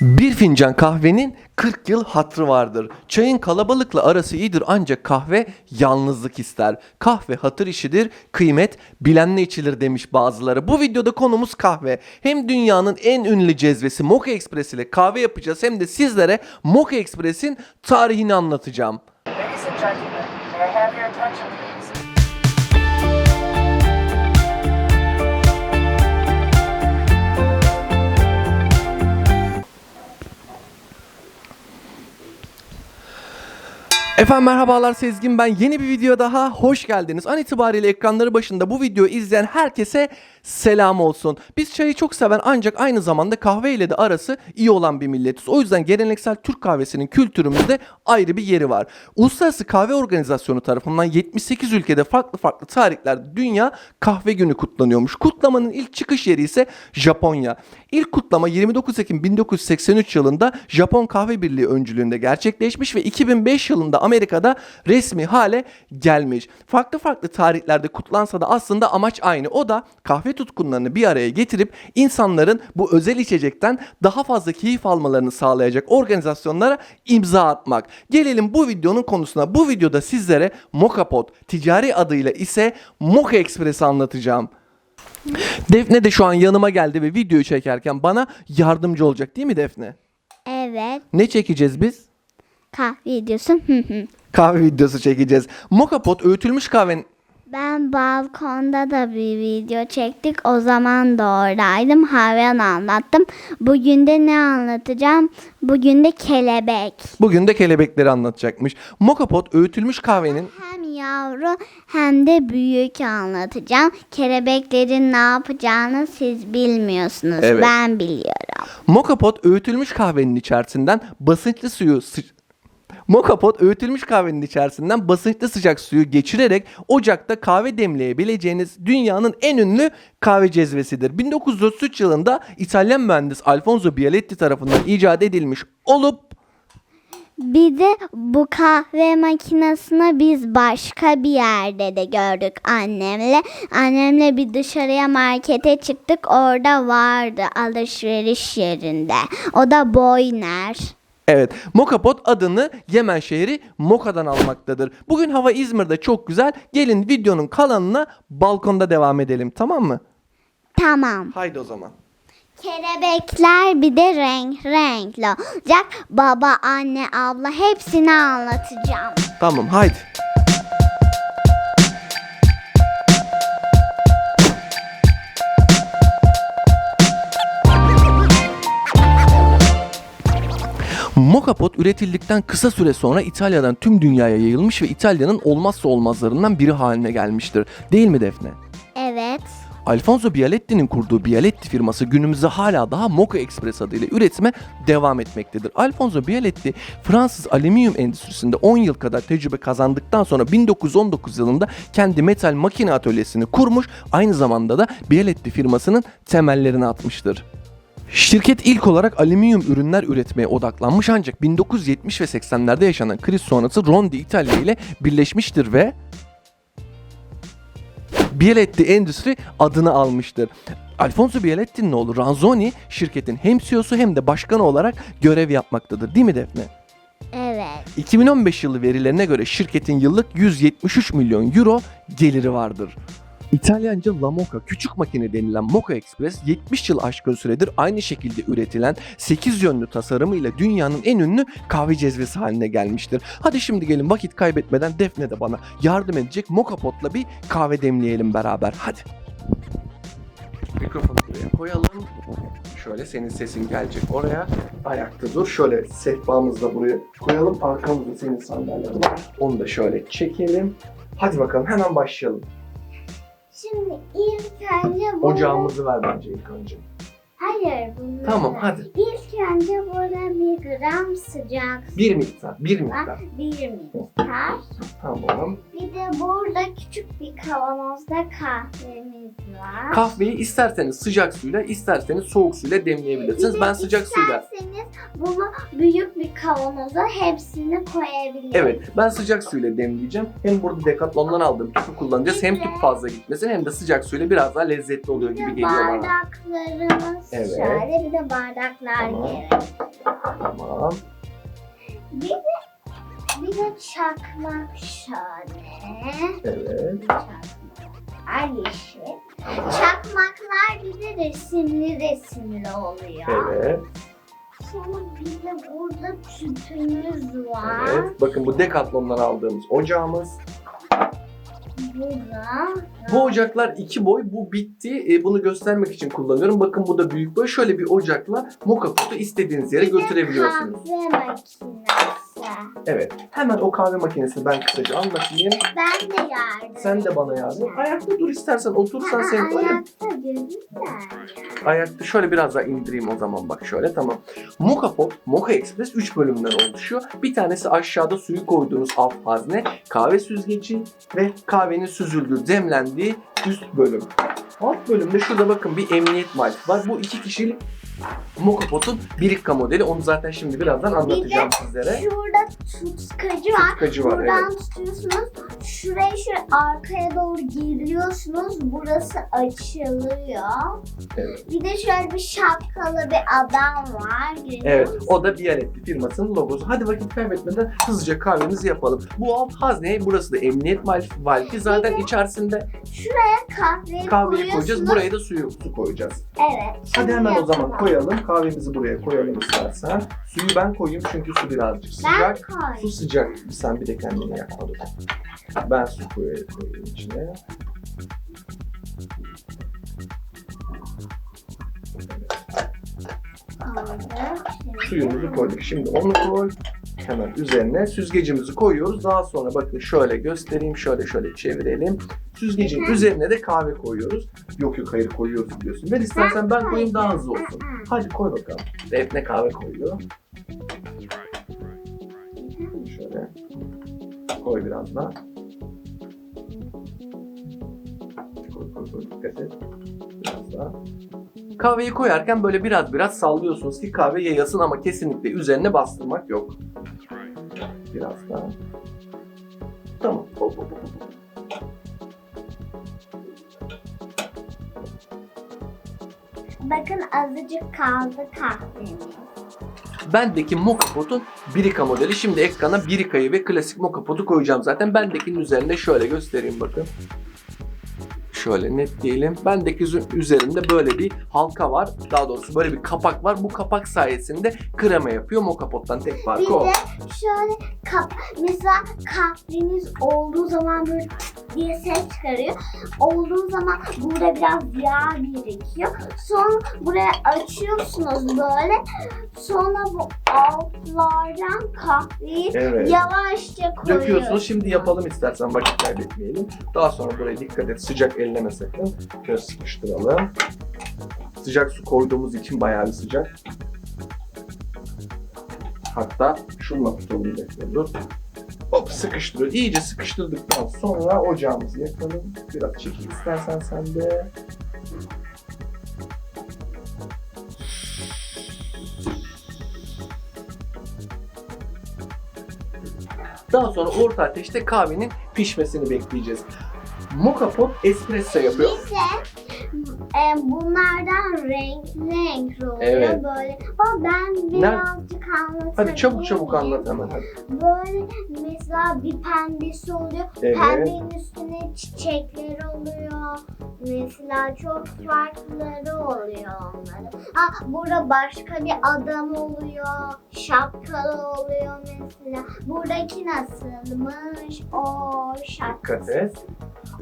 Bir fincan kahvenin 40 yıl hatrı vardır. Çayın kalabalıkla arası iyidir ancak kahve yalnızlık ister. Kahve hatır işidir, kıymet bilenle içilir demiş bazıları. Bu videoda konumuz kahve. Hem dünyanın en ünlü cezvesi Mocha Express ile kahve yapacağız hem de sizlere Mocha Express'in tarihini anlatacağım. Efendim merhabalar Sezgin ben yeni bir video daha hoş geldiniz. An itibariyle ekranları başında bu videoyu izleyen herkese selam olsun. Biz çayı çok seven ancak aynı zamanda kahve ile de arası iyi olan bir milletiz. O yüzden geleneksel Türk kahvesinin kültürümüzde ayrı bir yeri var. Uluslararası Kahve Organizasyonu tarafından 78 ülkede farklı farklı tarihlerde Dünya Kahve Günü kutlanıyormuş. Kutlamanın ilk çıkış yeri ise Japonya. İlk kutlama 29 Ekim 1983 yılında Japon Kahve Birliği öncülüğünde gerçekleşmiş ve 2005 yılında Amerika'da resmi hale gelmiş. Farklı farklı tarihlerde kutlansa da aslında amaç aynı. O da kahve tutkunlarını bir araya getirip insanların bu özel içecekten daha fazla keyif almalarını sağlayacak organizasyonlara imza atmak. Gelelim bu videonun konusuna. Bu videoda sizlere Mocha Pot ticari adıyla ise Mocha Express'i anlatacağım. Defne de şu an yanıma geldi ve videoyu çekerken bana yardımcı olacak değil mi Defne? Evet. Ne çekeceğiz biz? Kahve videosu. Kahve videosu çekeceğiz. Mocha Pot öğütülmüş kahvenin ben balkonda da bir video çektik. O zaman da oradaydım. Havyan anlattım. Bugün de ne anlatacağım? Bugün de kelebek. bugün de kelebekleri anlatacakmış. Mocha Pot öğütülmüş kahvenin Hem yavru hem de büyük anlatacağım. Kelebeklerin ne yapacağını siz bilmiyorsunuz. Evet. Ben biliyorum. Mocha Pot öğütülmüş kahvenin içerisinden basınçlı suyu sı- Mocha Pot öğütülmüş kahvenin içerisinden basınçlı sıcak suyu geçirerek ocakta kahve demleyebileceğiniz dünyanın en ünlü kahve cezvesidir. 1933 yılında İtalyan mühendis Alfonso Bialetti tarafından icat edilmiş olup Bir de bu kahve makinesini biz başka bir yerde de gördük annemle. Annemle bir dışarıya markete çıktık. Orada vardı alışveriş yerinde. O da Boyner. Evet, Mocha Pot adını Yemen şehri Moka'dan almaktadır. Bugün hava İzmir'de çok güzel. Gelin videonun kalanına balkonda devam edelim tamam mı? Tamam. Haydi o zaman. Kelebekler bir de renk renkli olacak. Baba, anne, abla hepsini anlatacağım. Tamam haydi. Mocha Pot üretildikten kısa süre sonra İtalya'dan tüm dünyaya yayılmış ve İtalya'nın olmazsa olmazlarından biri haline gelmiştir. Değil mi Defne? Evet. Alfonso Bialetti'nin kurduğu Bialetti firması günümüzde hala daha Mocha Express adıyla üretime devam etmektedir. Alfonso Bialetti Fransız alüminyum endüstrisinde 10 yıl kadar tecrübe kazandıktan sonra 1919 yılında kendi metal makine atölyesini kurmuş, aynı zamanda da Bialetti firmasının temellerini atmıştır. Şirket ilk olarak alüminyum ürünler üretmeye odaklanmış ancak 1970 ve 80'lerde yaşanan kriz sonrası Rondi İtalya ile birleşmiştir ve Bialetti Endüstri adını almıştır. Alfonso Bialetti'nin oğlu Ranzoni şirketin hem CEO'su hem de başkanı olarak görev yapmaktadır. Değil mi Defne? Evet. 2015 yılı verilerine göre şirketin yıllık 173 milyon euro geliri vardır. İtalyanca La Mocha küçük makine denilen Mocha Express 70 yıl aşkın süredir aynı şekilde üretilen 8 yönlü tasarımıyla dünyanın en ünlü kahve cezvesi haline gelmiştir. Hadi şimdi gelin vakit kaybetmeden Defne de bana yardım edecek Mocha Pot'la bir kahve demleyelim beraber. Hadi. Mikrofonu buraya koyalım. Şöyle senin sesin gelecek oraya. Ayakta dur. Şöyle sehpamızı da buraya koyalım. Arkamızda senin sandalyen var. Onu da şöyle çekelim. Hadi bakalım hemen başlayalım. Şimdi ilk önce bu... Ocağımızı ver bence ilk önce. Hayır bunları. Tamam, hadi. İlk önce burada bir gram sıcak Bir miktar, bir miktar. bir miktar. Tamam. Bir de burada küçük bir kavanozda kahvemiz var. Kahveyi isterseniz sıcak suyla, isterseniz soğuk suyla demleyebilirsiniz. Bir de Ben sıcak suyla. İsterseniz bunu büyük bir kavanoza hepsini koyabilirsiniz. Evet, ben sıcak suyla demleyeceğim. Hem burada Decathlon'dan aldığım tüpü kullanacağız. Hem tüp fazla gitmesin hem de sıcak suyla biraz daha lezzetli oluyor Bir gibi de geliyor bana. bardaklarımız Evet. şöyle bir de bardaklar Tamam. Tamam. Bir de, bir de çakmak şöyle. Evet. Çakmaklar yeşil. Çakmaklar bir de resimli resimli oluyor. Evet. Sonra bir de burada tüpümüz var. Evet. Bakın bu Decathlon'dan aldığımız ocağımız. Bu ocaklar iki boy. Bu bitti. E, bunu göstermek için kullanıyorum. Bakın bu da büyük boy. Şöyle bir ocakla moka potu istediğiniz yere götürebiliyorsunuz. kahve makinesi. Evet. Hemen o kahve makinesini ben kısaca anlatayım. Ben de yardım. Sen de bana yardım. Ayakta dur istersen. Oturursan Aa, sen. Ayakta gözüm Ayakta şöyle biraz daha indireyim o zaman bak şöyle tamam. Moka Pop, Moka Express 3 bölümden oluşuyor. Bir tanesi aşağıda suyu koyduğunuz alt hazne, kahve süzgeci ve kahvenin süzüldüğü, demlendiği üst bölüm. Alt bölümde şurada bakın bir emniyet malti var. Bu iki kişilik Moka Pot'un Birikka modeli. Onu zaten şimdi birazdan anlatacağım sizlere. Şurada tutkacı var. Tutkacı var Buradan evet. tutuyorsunuz. Şurayı şöyle arkaya doğru geriyorsunuz. Burası açılıyor. Evet. Bir de şöyle bir şapkalı bir adam var. görüyor Evet, musun? o da Bialetti firmasının logosu. Hadi vakit kaybetmeden hızlıca kahvemizi yapalım. Bu alt hazne, burası da emniyet valfi. Zaten içerisinde Şuraya kahveyi, kahveyi koyacağız. Buraya da suyu su koyacağız. Evet. Hadi hemen o zaman yapalım. Koyalım. Kahvemizi buraya koyalım istersen. Suyu ben koyayım çünkü su birazcık Ben sıcak. Su koy. sıcak. Sen bir de kendini yakma dur. Ben su koyayım, koyayım içine. Suyumuzu koyduk. Şimdi onu koy. Hemen üzerine süzgecimizi koyuyoruz. Daha sonra bakın şöyle göstereyim. Şöyle şöyle çevirelim. Süzgecin üzerine de kahve koyuyoruz. Yok yok hayır koyuyoruz diyorsun. Ver istersen ben koyayım daha hızlı olsun. Hadi koy bakalım. Defne kahve koyuyor. Şöyle. Koy biraz daha. Koy koy koy dikkat et. Biraz daha. Kahveyi koyarken böyle biraz biraz sallıyorsunuz ki kahve yayasın ama kesinlikle üzerine bastırmak yok. Biraz daha. Tamam. Hop, hop, hop, Bakın azıcık kaldı kahvemiz. Bendeki Moka Pot'un Birika modeli. Şimdi ekrana Birika'yı ve klasik Moka Pot'u koyacağım zaten. Bendekinin üzerinde şöyle göstereyim bakın. Şöyle net diyelim. Bendeki üzerinde böyle bir halka var. Daha doğrusu böyle bir kapak var. Bu kapak sayesinde krema yapıyor. Moka Pot'tan tek Bir farkı o. de şöyle kap mesela kahveniz olduğu zaman böyle diye ses çıkarıyor. Olduğu zaman burada biraz yağ birikiyor. Sonra buraya açıyorsunuz böyle. Sonra bu altlardan kahveyi Evet. yavaşça koyuyorsunuz. Döküyorsunuz. Şimdi yapalım istersen vakit kaybetmeyelim. Daha sonra buraya dikkat et. Sıcak elleme sakın. Şöyle sıkıştıralım. Sıcak su koyduğumuz için bayağı bir sıcak. Hatta şununla tutalım bekle dur. Hop sıkıştırıyor. İyice sıkıştırdıktan sonra ocağımızı yakalım. Biraz çekil istersen sen de. Daha sonra orta ateşte kahvenin pişmesini bekleyeceğiz. Moka pot espresso yapıyor. De e, bunlardan renkli renkli oluyor Evet. böyle. Ama ben birazcık anlatayım. Hadi çabuk çabuk anlat hemen hadi. Böyle mesela bir pembesi oluyor. Evet. Pembenin üstüne çiçekleri oluyor. Mesela çok farklıları oluyor onların. Ha burada başka bir adam oluyor. Şapkalı oluyor mesela. Buradaki nasılmış? O şapka. Dikkat et.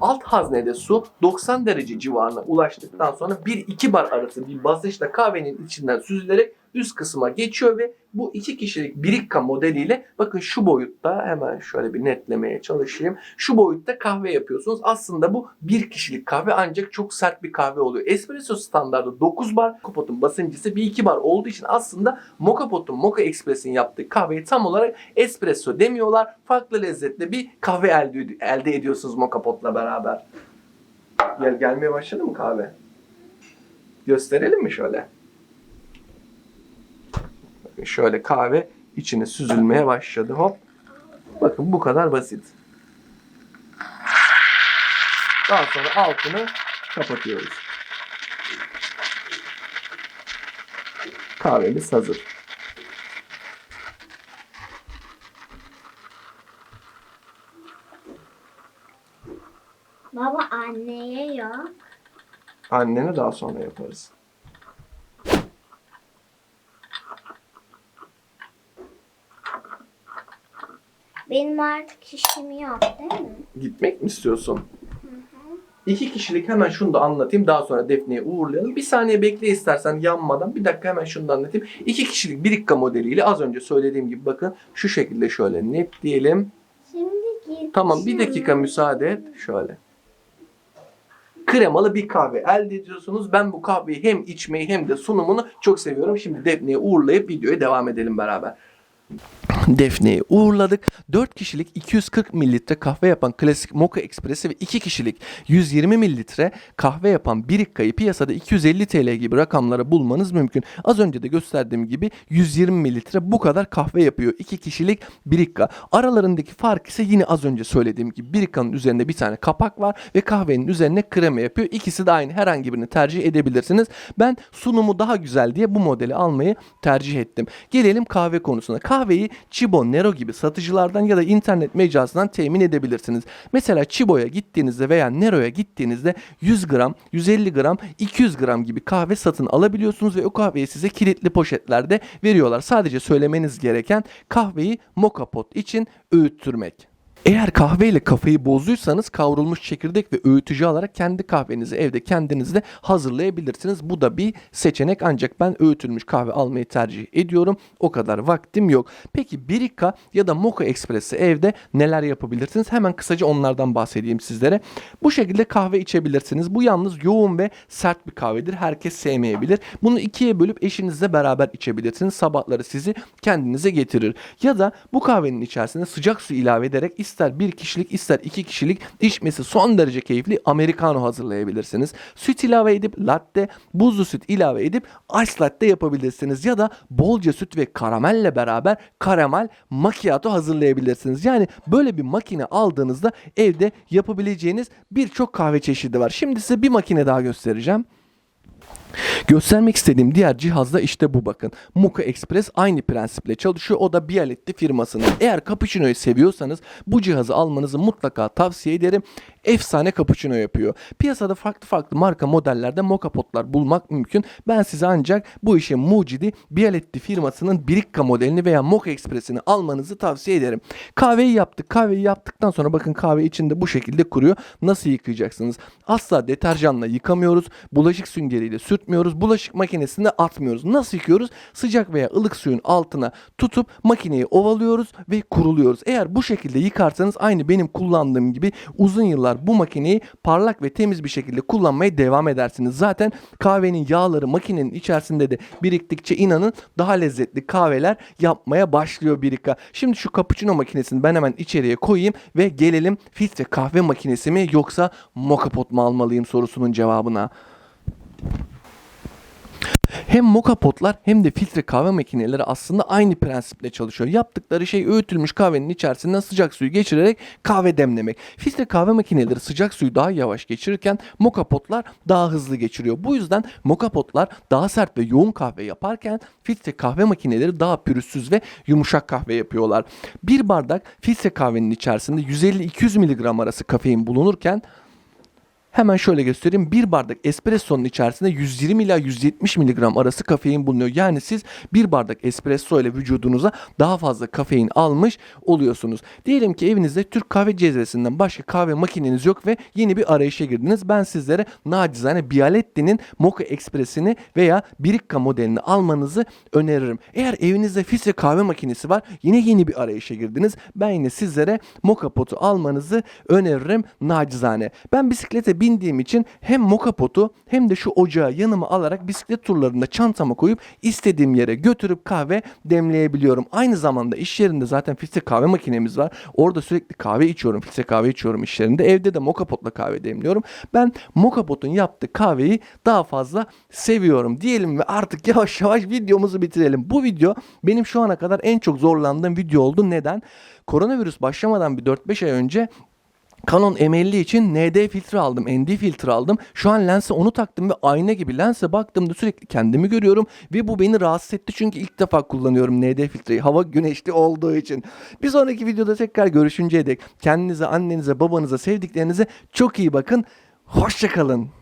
Alt haznede su 90 derece civarına ulaştıktan sonra 1-2 bar arası bir basınçla kahvenin içinden süzülerek üst kısma geçiyor ve bu iki kişilik birikka modeliyle bakın şu boyutta hemen şöyle bir netlemeye çalışayım. Şu boyutta kahve yapıyorsunuz. Aslında bu bir kişilik kahve ancak çok sert bir kahve oluyor. Espresso standardı 9 bar, Moka Pot'un basıncısı 1-2 bar olduğu için aslında Moka Pot'un Moka Express'in yaptığı kahveyi tam olarak espresso demiyorlar. Farklı lezzetli bir kahve elde, elde ediyorsunuz Moka Pot'la beraber. Gel gelmeye başladı mı kahve? Gösterelim mi şöyle? Bakın şöyle kahve içine süzülmeye başladı. Hop. Bakın bu kadar basit. Daha sonra altını kapatıyoruz. Kahvemiz hazır. Baba anneye yok. Annene daha sonra yaparız. Benim artık işim yok değil mi? Gitmek mi istiyorsun? İki kişilik hemen şunu da anlatayım. Daha sonra Defne'yi uğurlayalım. Bir saniye bekle istersen yanmadan. Bir dakika hemen şunu da anlatayım. İki kişilik birikka modeliyle az önce söylediğim gibi bakın şu şekilde şöyle net diyelim. Şimdi git. Tamam bir dakika müsaade et. Şöyle. Kremalı bir kahve elde ediyorsunuz. Ben bu kahveyi hem içmeyi hem de sunumunu çok seviyorum. Şimdi Defne'yi uğurlayıp videoya devam edelim beraber. Defne'yi uğurladık. 4 kişilik 240 mililitre kahve yapan klasik Mocha Express'i ve 2 kişilik 120 mililitre kahve yapan Birikka'yı piyasada 250 TL gibi rakamlara bulmanız mümkün. Az önce de gösterdiğim gibi 120 mililitre bu kadar kahve yapıyor. 2 kişilik Birikka. Aralarındaki fark ise yine az önce söylediğim gibi Birikka'nın üzerinde bir tane kapak var ve kahvenin üzerine krema yapıyor. İkisi de aynı herhangi birini tercih edebilirsiniz. Ben sunumu daha güzel diye bu modeli almayı tercih ettim. Gelelim kahve konusuna. Kahveyi Chibo, Nero gibi satıcılardan ya da internet mecrasından temin edebilirsiniz. Mesela Chibo'ya gittiğinizde veya Nero'ya gittiğinizde 100 gram, 150 gram, 200 gram gibi kahve satın alabiliyorsunuz ve o kahveyi size kilitli poşetlerde veriyorlar. Sadece söylemeniz gereken kahveyi moka pot için öğüttürmek. Eğer kahveyle kafayı bozduysanız kavrulmuş çekirdek ve öğütücü alarak kendi kahvenizi evde kendinizde hazırlayabilirsiniz. Bu da bir seçenek ancak ben öğütülmüş kahve almayı tercih ediyorum. O kadar vaktim yok. Peki Birika ya da Mocha Express'i evde neler yapabilirsiniz? Hemen kısaca onlardan bahsedeyim sizlere. Bu şekilde kahve içebilirsiniz. Bu yalnız yoğun ve sert bir kahvedir. Herkes sevmeyebilir. Bunu ikiye bölüp eşinizle beraber içebilirsiniz. Sabahları sizi kendinize getirir. Ya da bu kahvenin içerisine sıcak su ilave ederek ister bir kişilik ister iki kişilik içmesi son derece keyifli americano hazırlayabilirsiniz. Süt ilave edip latte, buzlu süt ilave edip ice latte yapabilirsiniz. Ya da bolca süt ve karamelle beraber karamel macchiato hazırlayabilirsiniz. Yani böyle bir makine aldığınızda evde yapabileceğiniz birçok kahve çeşidi var. Şimdi size bir makine daha göstereceğim. Göstermek istediğim diğer cihaz da işte bu bakın. Mocha Express aynı prensiple çalışıyor. O da Bialetti firmasının. Eğer cappuccino'yu seviyorsanız bu cihazı almanızı mutlaka tavsiye ederim. Efsane cappuccino yapıyor. Piyasada farklı farklı marka modellerde mocha potlar bulmak mümkün. Ben size ancak bu işin mucidi Bialetti firmasının Birikka modelini veya Mocha Express'ini almanızı tavsiye ederim. Kahveyi yaptık. Kahveyi yaptıktan sonra bakın kahve içinde bu şekilde kuruyor. Nasıl yıkayacaksınız? Asla deterjanla yıkamıyoruz. Bulaşık süngeriyle sürtmüyoruz. Bulaşık makinesinde atmıyoruz. Nasıl yıkıyoruz? Sıcak veya ılık suyun altına tutup makineyi ovalıyoruz ve kuruluyoruz. Eğer bu şekilde yıkarsanız aynı benim kullandığım gibi uzun yıllar bu makineyi parlak ve temiz bir şekilde kullanmaya devam edersiniz. Zaten kahvenin yağları makinenin içerisinde de biriktikçe inanın daha lezzetli kahveler yapmaya başlıyor birika. Şimdi şu cappuccino makinesini ben hemen içeriye koyayım ve gelelim filtre kahve makinesi mi yoksa moka pot mu almalıyım sorusunun cevabına. Hem moka potlar hem de filtre kahve makineleri aslında aynı prensiple çalışıyor. Yaptıkları şey öğütülmüş kahvenin içerisinden sıcak suyu geçirerek kahve demlemek. Filtre kahve makineleri sıcak suyu daha yavaş geçirirken moka potlar daha hızlı geçiriyor. Bu yüzden moka potlar daha sert ve yoğun kahve yaparken filtre kahve makineleri daha pürüzsüz ve yumuşak kahve yapıyorlar. Bir bardak filtre kahvenin içerisinde 150-200 mg arası kafein bulunurken Hemen şöyle göstereyim. Bir bardak espressonun içerisinde 120 ila 170 mg arası kafein bulunuyor. Yani siz bir bardak espresso ile vücudunuza daha fazla kafein almış oluyorsunuz. Diyelim ki evinizde Türk kahve cezvesinden başka kahve makineniz yok ve yeni bir arayışa girdiniz. Ben sizlere nacizane Bialetti'nin Mocha Express'ini veya Birikka modelini almanızı öneririm. Eğer evinizde filtre kahve makinesi var yine yeni bir arayışa girdiniz. Ben yine sizlere Mocha Pot'u almanızı öneririm nacizane. Ben bisiklete bindiğim için hem Mocha Pot'u hem de şu ocağı yanıma alarak bisiklet turlarında çantama koyup istediğim yere götürüp kahve demleyebiliyorum. Aynı zamanda iş yerinde zaten filtre kahve makinemiz var. Orada sürekli kahve içiyorum. Filtre kahve içiyorum iş yerinde. Evde de Mocha Pot'la kahve demliyorum. Ben Mocha Pot'un yaptığı kahveyi daha fazla seviyorum diyelim ve artık yavaş yavaş videomuzu bitirelim. Bu video benim şu ana kadar en çok zorlandığım video oldu. Neden? Koronavirüs başlamadan bir 4-5 ay önce Canon M50 için ND filtre aldım, ND filtre aldım. Şu an lense onu taktım ve ayna gibi lense baktığımda sürekli kendimi görüyorum ve bu beni rahatsız etti çünkü ilk defa kullanıyorum ND filtreyi. Hava güneşli olduğu için. Bir sonraki videoda tekrar görüşünceye dek kendinize, annenize, babanıza, sevdiklerinize çok iyi bakın. Hoşçakalın.